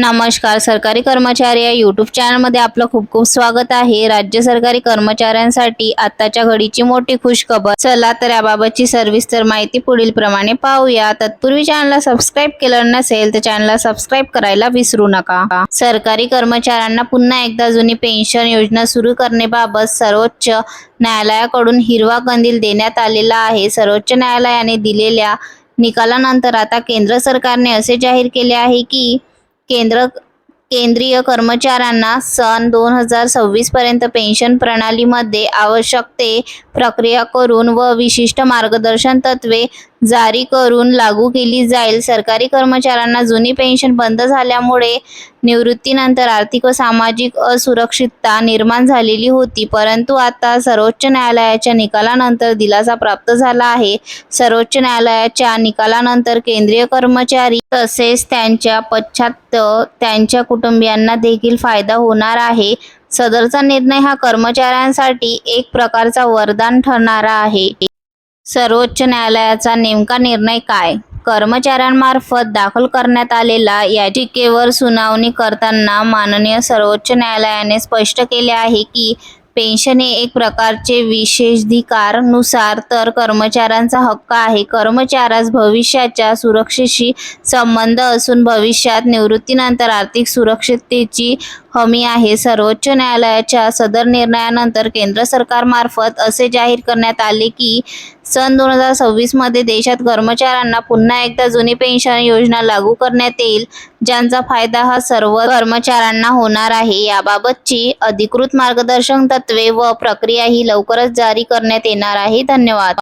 नमस्कार सरकारी कर्मचारी या यूट्यूब चॅनलमध्ये आपलं खूप खूप स्वागत आहे. राज्य सरकारी कर्मचाऱ्यांसाठी आताच्या घडीची मोठी खुशखबर. चला तर याबाबतची सविस्तर माहिती पुढील प्रमाणे पाहूया. तत्पूर्वी चॅनलला सबस्क्राईब केलं नसेल तर चॅनलला सबस्क्राईब करायला विसरू नका. सरकारी कर्मचाऱ्यांना पुन्हा एकदा जुनी पेन्शन योजना सुरू करण्याबाबत सर्वोच्च न्यायालयाकडून हिरवा कंदील देण्यात आलेला आहे. सर्वोच्च न्यायालयाने दिलेल्या निकालानंतर आता केंद्र सरकारने असे जाहीर केले आहे की केंद्र केंद्रीय कर्मचाऱ्यांना सन दोन हजार सव्वीस पर्यंत पेन्शन प्रणालीमध्ये आवश्यक ते प्रक्रिया करून व विशिष्ट मार्गदर्शन तत्वे जारी करून लागू केली जाईल. सरकारी कर्मचाऱ्यांना जुनी पेन्शन बंद झाल्यामुळे निवृत्तीनंतर आर्थिक व सामाजिक असुरक्षितता निर्माण झालेली होती. परंतु आता सर्वोच्च न्यायालयाच्या निकालानंतर दिलासा प्राप्त झाला आहे. सर्वोच्च न्यायालयाच्या निकालानंतर केंद्रीय कर्मचारी तसेच त्यांच्या पश्चात त्यांच्या कुटुंबियांना देखील फायदा होणार आहे. सदरचा निर्णय हा कर्मचाऱ्यांसाठी एक प्रकारचा वरदान ठरणारा आहे. सर्वोच्च न्यायालयाचा नेमका निर्णय काय? कर्मचाऱ्यांमार्फत दाखल करण्यात आलेल्या याचिकेवर सुनावणी करताना माननीय सर्वोच्च न्यायालयाने स्पष्ट केले आहे की पेन्शन हे एक प्रकारचे विशेषाधिकारनुसार तर कर्मचाऱ्यांचा हक्क आहे. कर्मचाऱ्यास भविष्याच्या सुरक्षेशी संबंध असून भविष्यात निवृत्तीनंतर आर्थिक सुरक्षिततेची हमी आहे. सर्वोच्च न्यायालयाच्या सदर निर्णयानंतर केंद्र सरकारमार्फत असे जाहीर करण्यात आले की सन दोन हजार सव्वीसमध्ये देशात कर्मचाऱ्यांना पुन्हा एकदा जुनी पेन्शन योजना लागू करण्यात येईल ज्यांचा फायदा हा सर्व कर्मचाऱ्यांना होणार आहे. याबाबतची अधिकृत मार्गदर्शक तत्वे व प्रक्रिया ही लवकरच जारी करण्यात येणार आहे. धन्यवाद.